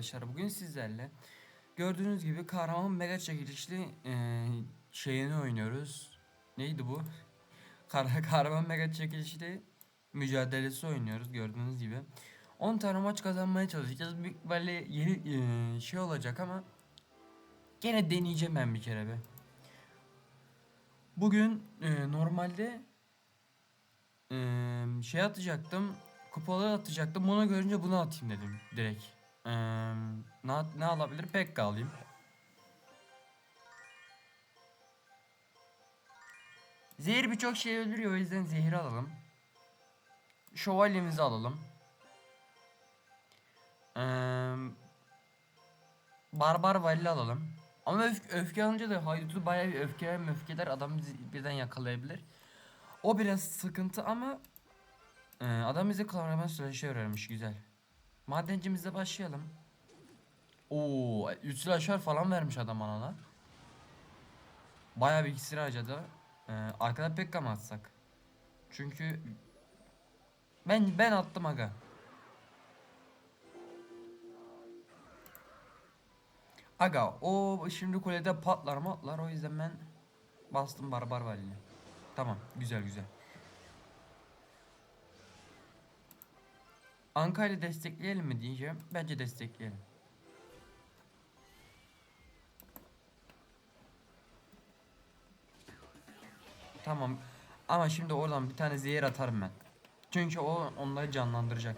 arkadaşlar. Bugün sizlerle gördüğünüz gibi kahraman mega çekilişli e, şeyini oynuyoruz. Neydi bu? Kar kahraman mega çekilişli mücadelesi oynuyoruz gördüğünüz gibi. 10 tane maç kazanmaya çalışacağız. Büyük ihtimalle yeni e, şey olacak ama gene deneyeceğim ben bir kere be. Bugün e, normalde e, şey atacaktım. Kupaları atacaktım. Bunu görünce bunu atayım dedim direkt. Ee, ne, ne alabilir? Pekka alayım. Zehir birçok şey öldürüyor o yüzden zehir alalım. Şövalyemizi alalım. Ee, Barbar Valli alalım. Ama öf öfke alınca da haydutu bayağı bir öfkeler öfkeler adam bizi birden yakalayabilir. O biraz sıkıntı ama ee, adam bize klavraman slasher öğrenmiş güzel. Madencimizle başlayalım. Oo, 3 slasher falan vermiş adam bana lan. Bayağı bir iksir harcadı. Ee, arkada pekka mı atsak? Çünkü ben ben attım aga. Aga o şimdi kulede patlar matlar o yüzden ben bastım barbar valini. Tamam güzel güzel. Ankara'yı destekleyelim mi diyeceğim. Bence destekleyelim. Tamam. Ama şimdi oradan bir tane zehir atarım ben. Çünkü o onları canlandıracak.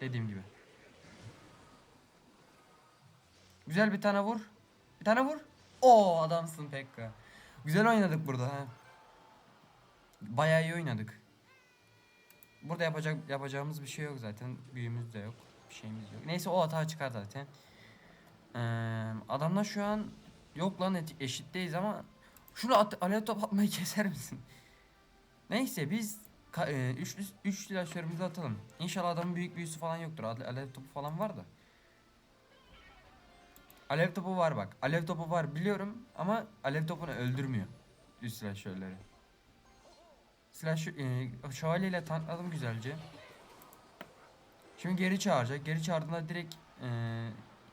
Dediğim gibi. Güzel bir tane vur. Bir tane vur. Oo adamsın Pekka. Güzel oynadık burada ha. Bayağı iyi oynadık. Burada yapacak yapacağımız bir şey yok zaten. Büyümüz de yok. Bir şeyimiz yok. Neyse o hata çıkar zaten. Ee, adamlar şu an yok lan eşitteyiz ama şunu at, alev top atmayı keser misin? Neyse biz ka- e, üçlü üç silahlarımızı atalım. İnşallah adamın büyük büyüsü falan yoktur. Ale- Alev topu falan var da. Alev topu var bak. Alev topu var biliyorum ama alev topunu öldürmüyor. Üst silahşörleri. Slash e, şövalye ile tankladım güzelce. Şimdi geri çağıracak. Geri çağırdığında direkt e,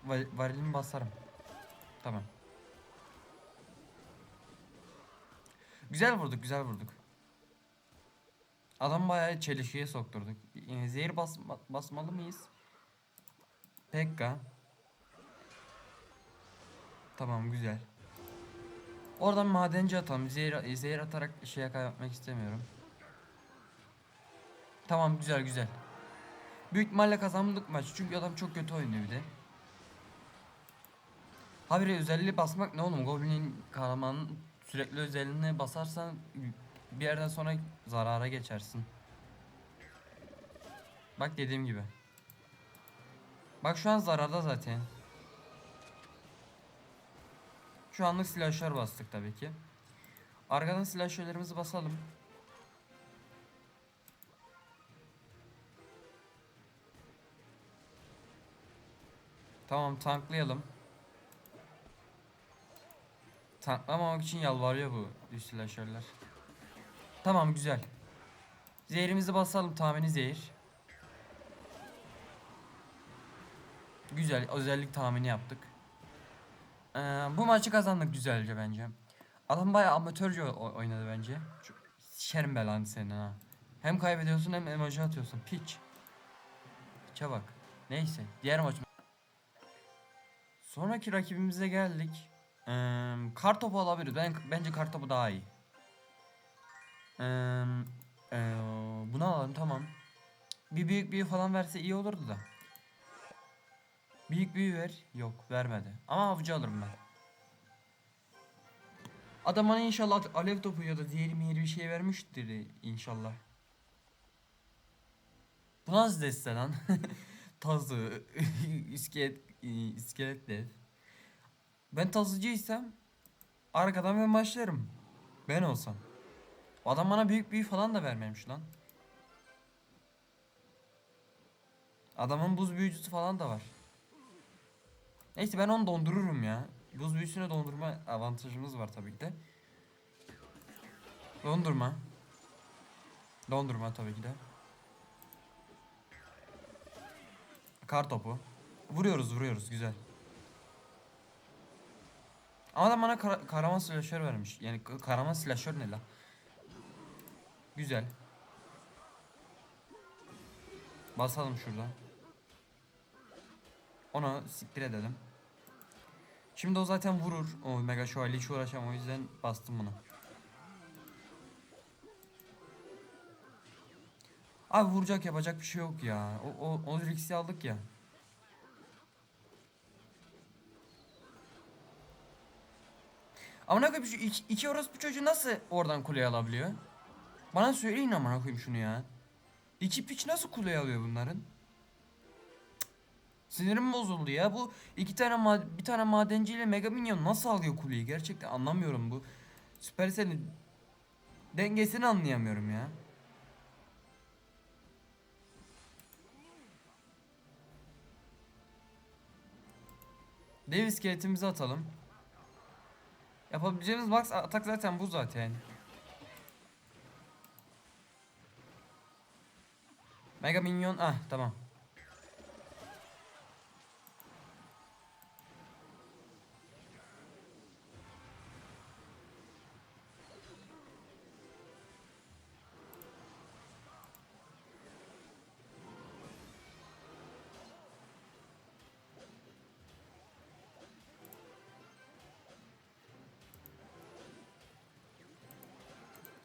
va- varilimi basarım. Tamam. Güzel vurduk, güzel vurduk. Adam bayağı çelişkiye sokturduk. E, zehir bas basmalı mıyız? Pekka. Tamam güzel. Oradan madenci atalım. Zehir, zehir atarak şeye kaybetmek istemiyorum. Tamam güzel güzel. Büyük ihtimalle kazandık maç çünkü adam çok kötü oynuyor bir de. Habire özelliği basmak ne oğlum? Goblin'in kahramanın sürekli özelliğine basarsan bir yerden sonra zarara geçersin. Bak dediğim gibi. Bak şu an zararda zaten. Şu anlık silahşör bastık tabii ki. Arkadan silahşörlerimizi basalım. Tamam tanklayalım. Tanklamamak için yalvarıyor bu üst silahşörler. Tamam güzel. Zehirimizi basalım tahmini zehir. Güzel özellik tahmini yaptık. Ee, bu maçı kazandık güzelce bence. Adam bayağı amatörce oynadı bence. Şu, sikerim belanı senin ha. Hem kaybediyorsun hem emoji atıyorsun. Piç. Piçe bak. Neyse. Diğer maç. Sonraki rakibimize geldik. Ee, kar topu alabiliriz. Ben, bence kar topu daha iyi. Ee, ee, bunu alalım tamam. Bir büyük büyü falan verse iyi olurdu da. Büyük büyü ver. Yok vermedi. Ama avcı alırım ben. Adam bana inşallah alev topu ya da diğeri mihri bir şey vermiştir inşallah. Bu nasıl deste lan? Tazı, iskelet, iskelet dev. Ben tazıcıysam arkadan ben başlarım. Ben olsam. O adam bana büyük büyü falan da vermemiş lan. Adamın buz büyücüsü falan da var. Neyse ben onu dondururum ya. Buz büyüsüne dondurma avantajımız var tabii ki de. Dondurma. Dondurma tabii ki de. Kar topu. Vuruyoruz vuruyoruz güzel. Ama da bana kara- kahraman slasher vermiş. Yani k- kahraman slasher ne la? Güzel. Basalım şuradan. Onu siktir edelim. Şimdi o zaten vurur. O mega şövalye hiç uğraşamam o yüzden bastım bunu. Abi vuracak yapacak bir şey yok ya. O, o, o riski aldık ya. Ama ne koyayım şu iki, iki orospu çocuğu nasıl oradan kuleye alabiliyor? Bana söyleyin amına koyayım şunu ya. İki piç nasıl kuleye alıyor bunların? Sinirim bozuldu ya. Bu iki tane bir tane madenciyle Mega Minyon nasıl alıyor kuleyi? Gerçekten anlamıyorum bu. Supercell'in dengesini anlayamıyorum ya. Dev iskeletimizi atalım. Yapabileceğimiz max atak zaten bu zaten. Mega minyon ah tamam.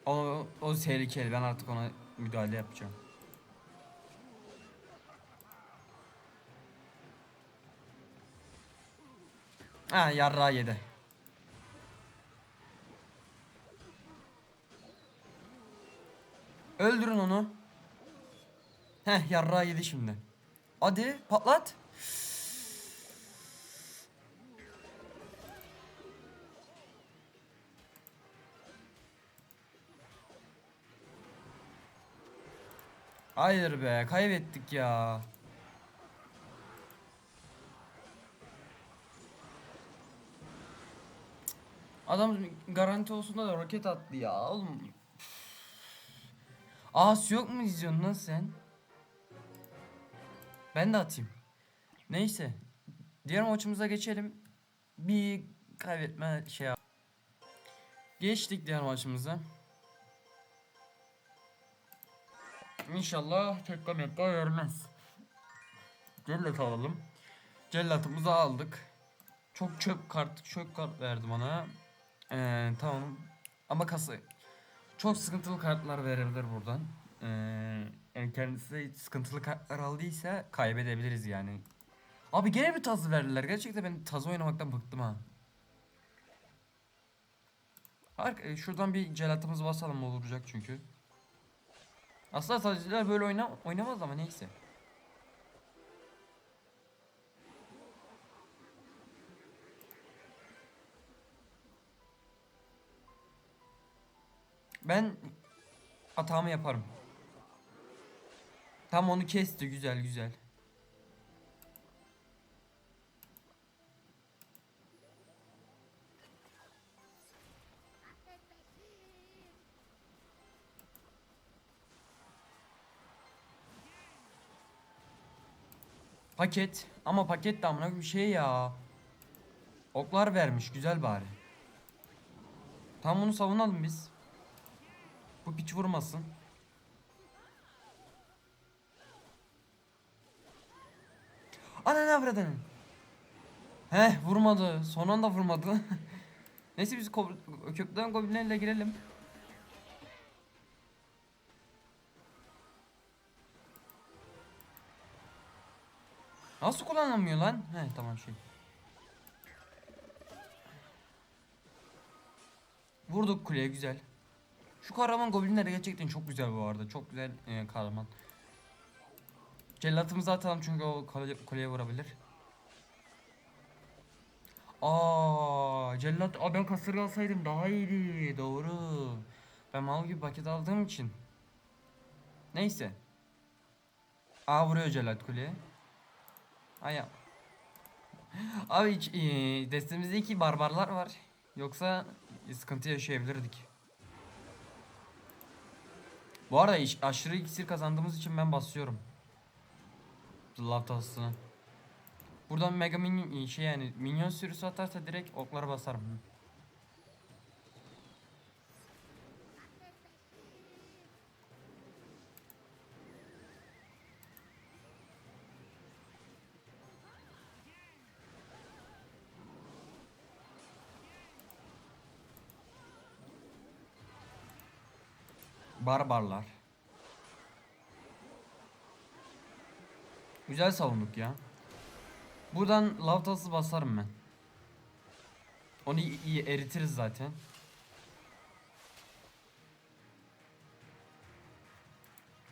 O, o tehlikeli ben artık ona müdahale yapacağım. Ha yarrağı yedi. Öldürün onu. Heh yarrağı yedi şimdi. Hadi patlat. Hayır be kaybettik ya. Adam garanti olsun da roket attı ya oğlum. As yok mu izliyorsun lan sen? Ben de atayım. Neyse. Diğer maçımıza geçelim. Bir kaybetme şey. Geçtik diğer maçımıza. İnşallah tekrar mekka vermez. Cellat alalım. Cellatımızı aldık. Çok çöp kart, çöp kart verdi bana. Ee, tamam. Ama kası. Çok sıkıntılı kartlar verebilir buradan. Ee, yani kendisi sıkıntılı kartlar aldıysa kaybedebiliriz yani. Abi gene bir tazı verdiler. Gerçekten ben tazı oynamaktan bıktım ha. Arka, e, şuradan bir celatımız basalım olacak çünkü. Aslında tazıcılar böyle oyna oynamaz ama neyse. Ben hatamı yaparım. Tam onu kesti güzel güzel. Paket ama paket de amına bir şey ya. Oklar vermiş güzel bari. Tam bunu savunalım biz. Bu piç vurmasın. Ana ne avradın? Heh vurmadı. Son anda vurmadı. Neyse biz köprüden goblinlerle girelim. Nasıl kullanamıyor lan? He tamam şey. Vurduk kuleye güzel. Şu kahraman goblinler de gerçekten çok güzel bu arada. Çok güzel e, kahraman. Cellatımızı atalım çünkü o kule, kuleye vurabilir. Aa, cellat. Aa ben kasırga alsaydım daha iyiydi. Doğru. Ben mal gibi paket aldığım için. Neyse. Aa vuruyor cellat kuleye. Ay Abi hiç, e, destemizde iki barbarlar var. Yoksa sıkıntı yaşayabilirdik. Bu arada iş- aşırı iksir kazandığımız için ben basıyorum. Lav tahtasına. Buradan mega minyon şey yani minyon sürüsü atarsa direkt oklara basarım. Barbarlar. Güzel savunduk ya. Buradan lavtası basarım ben. Onu iyi eritiriz zaten.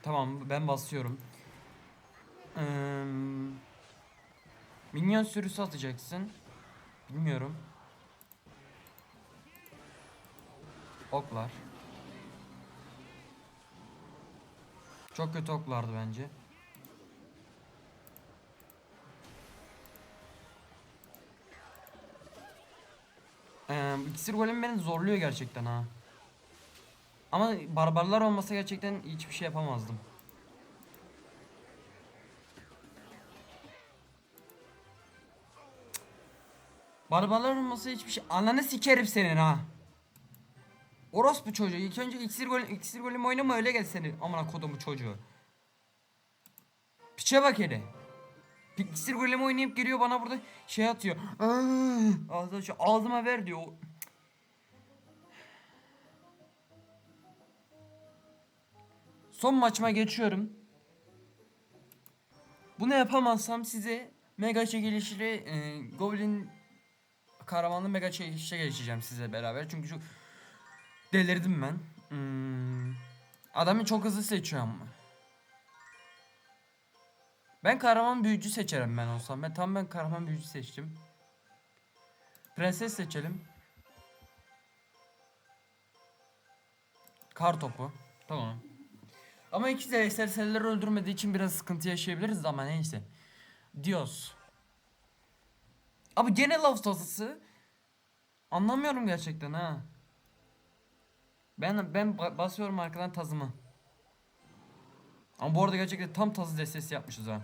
Tamam ben basıyorum. Ee, minyon sürüsü atacaksın. Bilmiyorum. Oklar. Çok kötü oklardı bence. Ee, iksir golem beni zorluyor gerçekten ha. Ama barbarlar olmasa gerçekten hiçbir şey yapamazdım. Barbarlar olmasa hiçbir şey... Ananı sikerim senin ha. Orospu çocuğu. İlk önce iksir golem, iksir golem oynama öyle gel senin. Amına kodumu çocuğu. Piçe bak hele. İksir golem oynayıp geliyor bana burada şey atıyor. Ağzına şu ağzıma ver diyor. Son maçıma geçiyorum. Bunu yapamazsam size mega çekilişli e, Goblin kahramanlı mega çekilişe geçeceğim size beraber. Çünkü çok delirdim ben. Hmm. Adamı çok hızlı seçiyorum. Ben kahraman büyücü seçerim ben olsam. Ben tam ben kahraman büyücü seçtim. Prenses seçelim. Kar topu. Tamam. Ama ikisi de eserselleri öldürmediği için biraz sıkıntı yaşayabiliriz ama neyse. Dios. Abi gene laf tasası. Anlamıyorum gerçekten ha. Ben ben ba- basıyorum arkadan tazımı. Ama bu arada gerçekten tam tazı destesi yapmışız ha.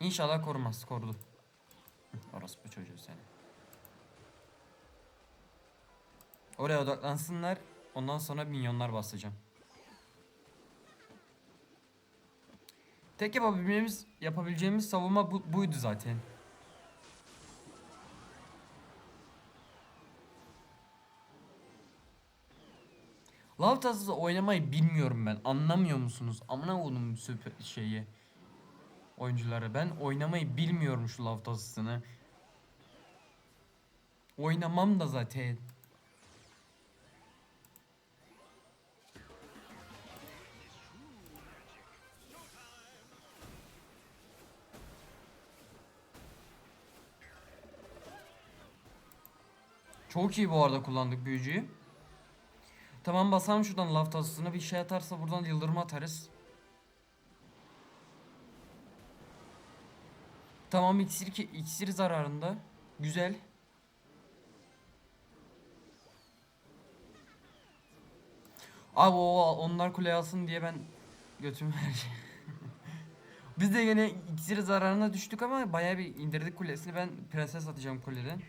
İnşallah korumaz. Korudu. Hı, Orospu çocuğu seni. Oraya odaklansınlar. Ondan sonra minyonlar basacağım. Tek yapabileceğimiz, yapabileceğimiz savunma bu, buydu zaten. Lav tasası oynamayı bilmiyorum ben. Anlamıyor musunuz? Amına koydum süper şeyi. Oyuncuları. Ben oynamayı bilmiyorum şu lav tasasını. Oynamam da zaten. Çok iyi bu arada kullandık büyücüyü. Tamam basalım şuradan laf tasasına bir şey atarsa buradan yıldırma atarız. Tamam iksir ki iksir zararında. Güzel. Abi o onlar kule alsın diye ben götüm her şey. Biz de yine iksir zararına düştük ama bayağı bir indirdik kulesini. Ben prenses atacağım kuleden.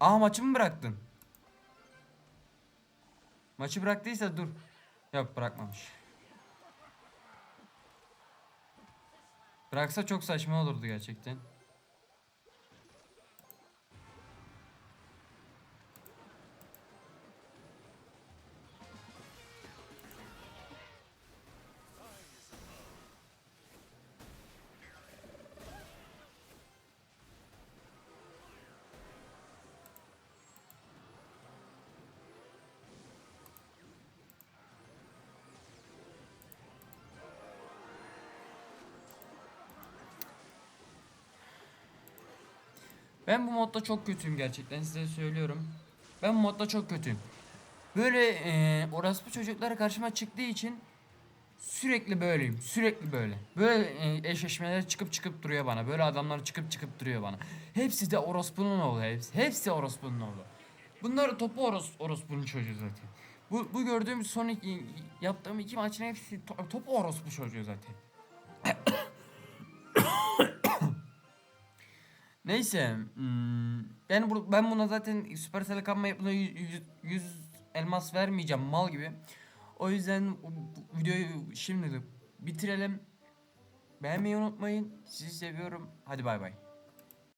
Aa maçı mı bıraktın? Maçı bıraktıysa dur. Yok bırakmamış. Bıraksa çok saçma olurdu gerçekten. Ben bu modda çok kötüyüm gerçekten size söylüyorum. Ben bu modda çok kötüyüm. Böyle e, orospu çocukları karşıma çıktığı için sürekli böyleyim. Sürekli böyle. Böyle e, eşleşmeler çıkıp çıkıp duruyor bana. Böyle adamlar çıkıp çıkıp duruyor bana. Hepsi de orospunun oğlu hepsi. Hepsi orospunun oğlu. Bunlar topu oros, orospunun çocuğu zaten. Bu, bu gördüğüm son iki, yaptığım iki maçın hepsi to- top orospu çocuğu zaten. Neyse. hmm, ben bu, ben buna zaten Supercell kanma yapına 100 elmas vermeyeceğim mal gibi. O yüzden videoyu şimdilik bitirelim. Beğenmeyi unutmayın. Sizi seviyorum. Hadi bay bay.